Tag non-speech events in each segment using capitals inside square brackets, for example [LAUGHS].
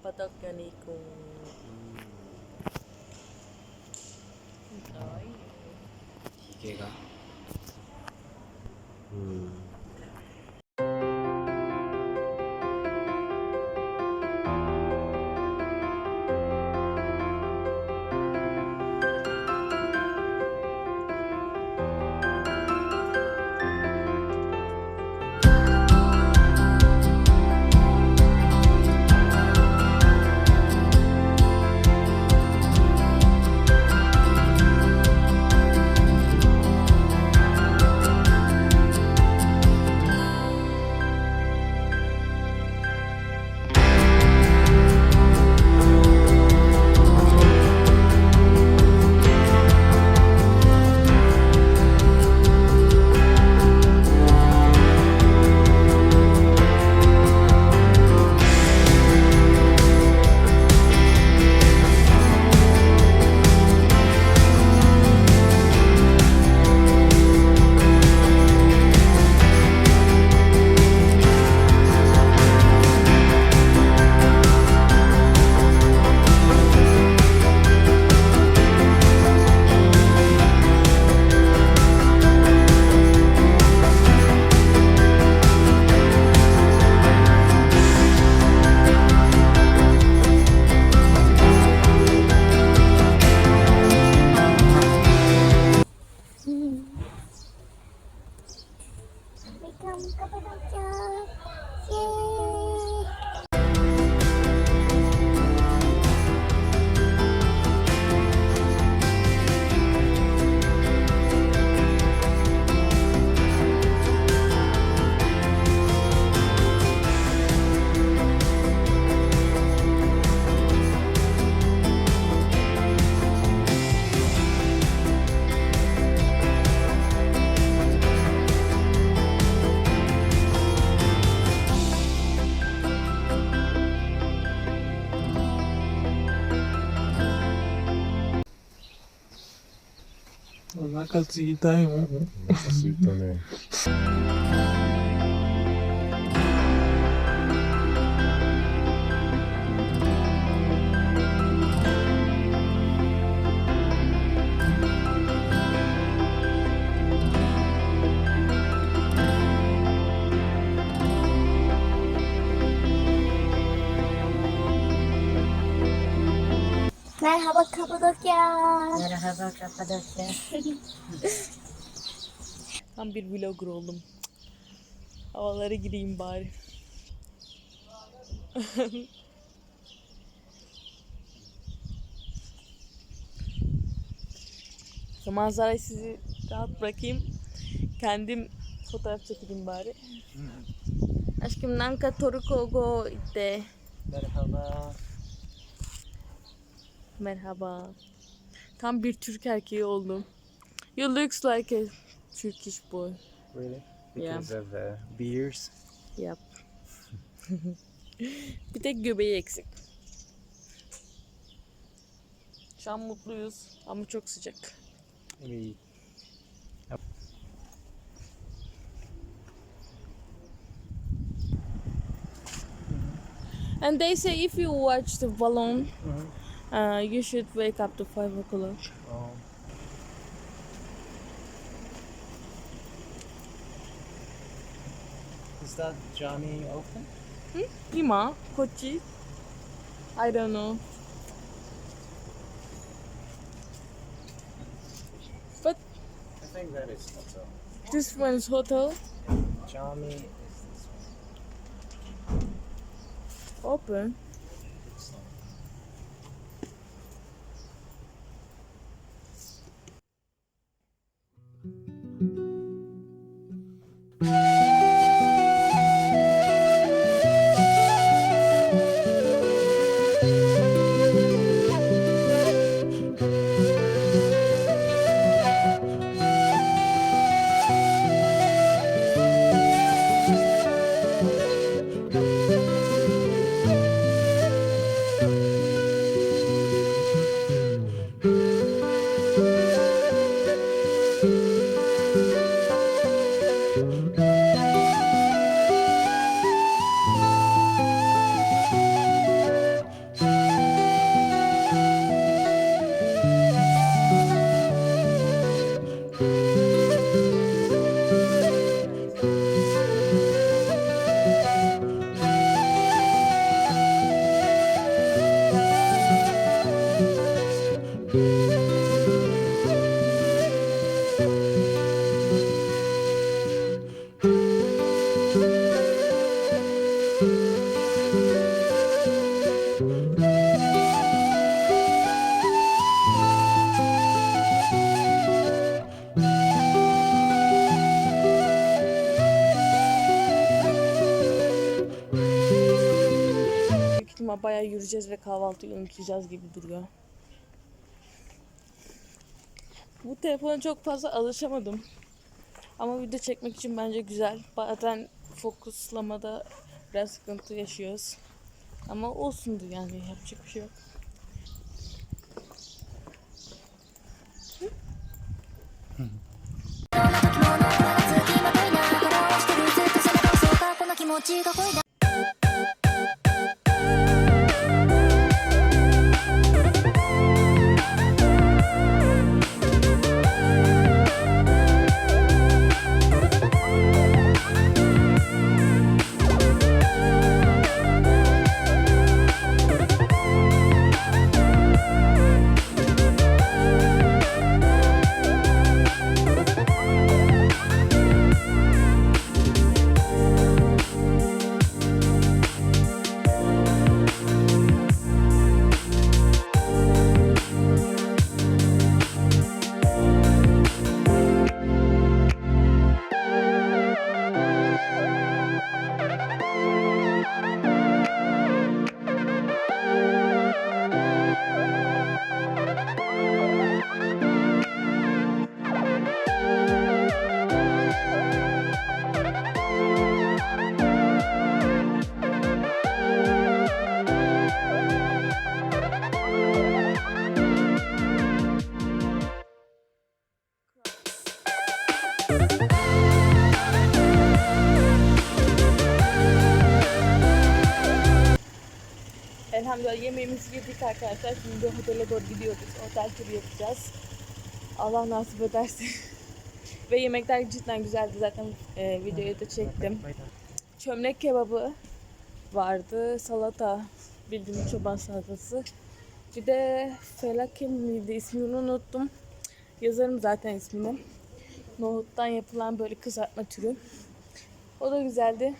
apatot gani kung Ay. Eh. Sige ka. Hmm. ひげがうん。 Become Cappadocia. Yay! 腹すいたいもん。お腹すいたね。Merhaba Kapadokya. Merhaba Kapadokya. [LAUGHS] Tam bir vlogger oldum. Havalara gireyim bari. [LAUGHS] Şu manzarayı sizi rahat bırakayım. Kendim fotoğraf çekeyim bari. Aşkım nanka toruko go itte. Merhaba. Merhaba. Tam bir Türk erkeği oldum. You looks like a Turkish boy. Really? Yeah. Because of uh, beers? Yap. bir tek göbeği eksik. Şu an mutluyuz ama çok sıcak. Maybe And they say if you watch the balloon, uh, you should wake up to 5 o'clock. um, Is that Johnny open? Ima, Kochi. I don't know. But I think that is hotel. this one's hotel Johnny is this open. one. It's yürüyeceğiz ve kahvaltıyı unutacağız gibi duruyor. Bu telefona çok fazla alışamadım. Ama video çekmek için bence güzel. Bazen fokuslamada biraz sıkıntı yaşıyoruz. Ama olsundu yani yapacak bir şey yok.「好 Elhamdülillah yemeğimizi yedik arkadaşlar. Şimdi otele doğru gidiyoruz. Otel turu yapacağız. Allah nasip ederse. [LAUGHS] Ve yemekler cidden güzeldi. Zaten e, videoyu da çektim. Çömlek kebabı vardı. Salata. Bildiğim çoban salatası. Bir de felakem miydi? İsmini unuttum. Yazarım zaten ismini. Nohuttan yapılan böyle kızartma türü. O da güzeldi.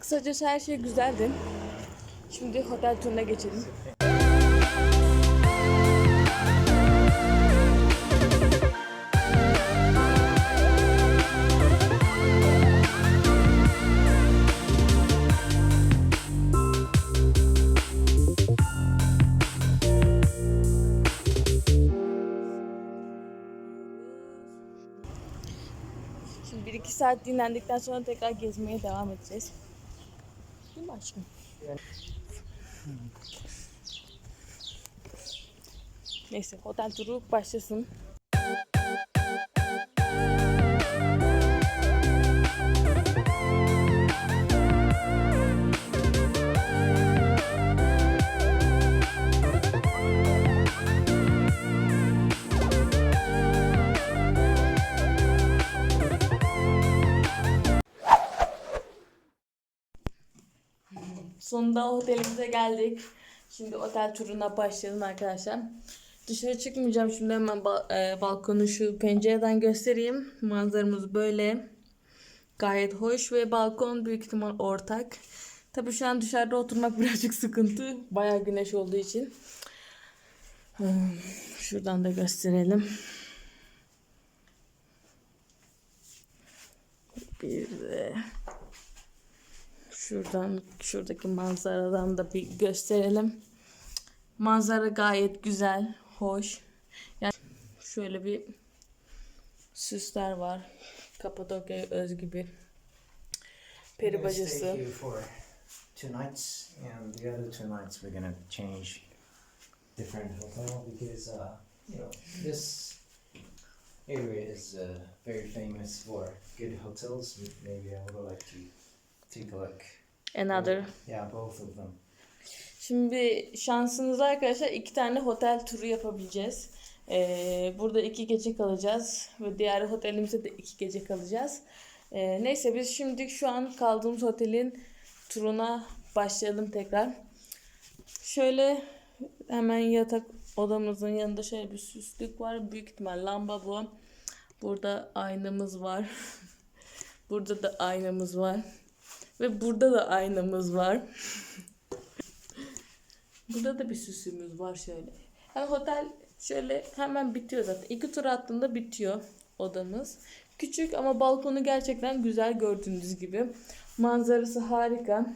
Kısacası her şey güzeldi. Şimdi otel turuna geçelim. Şimdi 1-2 saat dinlendikten sonra tekrar gezmeye devam edeceğiz. Değil mi aşkım? Neyse otel turu başlasın. Sonunda otelimize geldik. Şimdi otel turuna başlayalım arkadaşlar. Dışarı çıkmayacağım şimdi hemen ba- e, balkonu şu pencereden göstereyim. Manzaramız böyle. Gayet hoş ve balkon büyük ihtimal ortak. Tabii şu an dışarıda oturmak [LAUGHS] birazcık sıkıntı. Bayağı güneş olduğu için. Hmm, Şuradan da gösterelim. Bir de Şuradan şuradaki manzaradan da bir gösterelim. Manzara gayet güzel, hoş. Yani şöyle bir süsler var. Kapadokya özgü bir peri bacası. two nights, and the other two nights we're gonna change different hotel because uh, you know this area is uh, very famous for good hotels. Maybe I would like to take a look. Another. Yeah, both of them. Şimdi şansınız arkadaşlar iki tane otel turu yapabileceğiz. Ee, burada iki gece kalacağız ve diğer otelimizde de iki gece kalacağız. Ee, neyse biz şimdi şu an kaldığımız otelin turuna başlayalım tekrar. Şöyle hemen yatak odamızın yanında şöyle bir süslük var. Büyük ihtimal lamba bu. Burada aynamız var. [LAUGHS] burada da aynamız var. Ve burada da aynamız var. [LAUGHS] Burada da bir süsümüz var şöyle. Yani otel şöyle hemen bitiyor zaten. İki tur attığında bitiyor odamız. Küçük ama balkonu gerçekten güzel gördüğünüz gibi. Manzarası harika.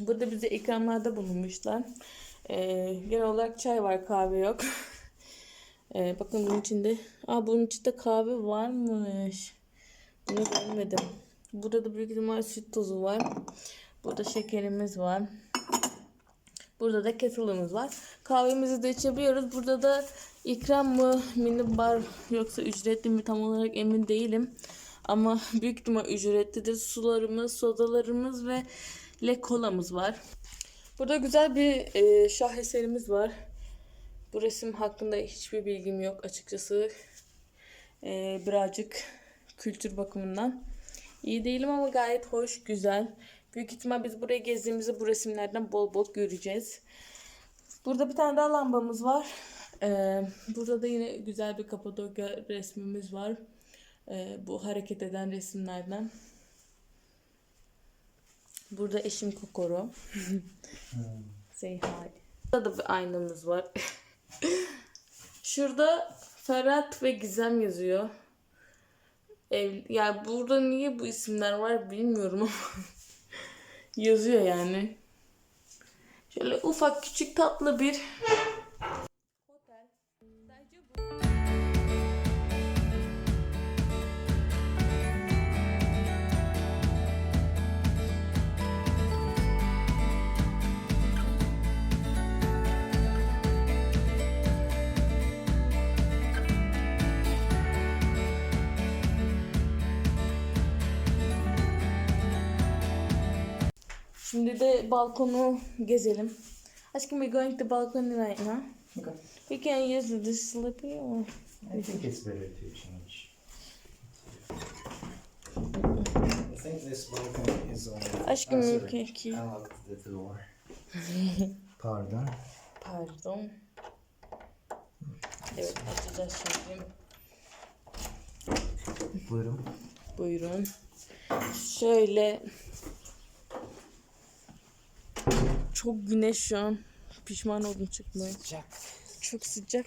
Burada bize ikramlarda bulunmuşlar. Ee, genel olarak çay var, kahve yok. [LAUGHS] Ee, bakın bunun içinde, aa bunun içinde kahve varmış. Bunu görmedim. Burada da büyük ihtimal süt tozu var. Burada şekerimiz var. Burada da kettle'ımız var. Kahvemizi de içebiliyoruz. Burada da ikram mı, mini bar yoksa ücretli mi tam olarak emin değilim. Ama büyük ihtimal ücretlidir. Sularımız, sodalarımız ve le kolamız var. Burada güzel bir e, şaheserimiz var. Bu resim hakkında hiçbir bilgim yok açıkçası. E, birazcık kültür bakımından iyi değilim ama gayet hoş, güzel. Büyük ihtimal biz buraya gezdiğimizde bu resimlerden bol bol göreceğiz. Burada bir tane daha lambamız var. Ee, burada da yine güzel bir Kapadokya resmimiz var. Ee, bu hareket eden resimlerden. Burada eşim Kokoro. Say hi. Burada da bir aynamız var. [LAUGHS] Şurada Ferhat ve Gizem yazıyor. Ev, yani burada niye bu isimler var bilmiyorum ama [LAUGHS] yazıyor yani. Şöyle ufak küçük tatlı bir Şimdi de balkonu gezelim. Aşkım we going to balcony right now. Okay. We can use this slippy or I think it's better to change. I think this balcony is on. Aşkım Ah, okay. I locked the door. [LAUGHS] Pardon. Pardon. Evet açacağız şimdi. Buyurun. Buyurun. Şöyle çok güneş şu an. Pişman oldum çıkmaya. Jack. Çok sıcak.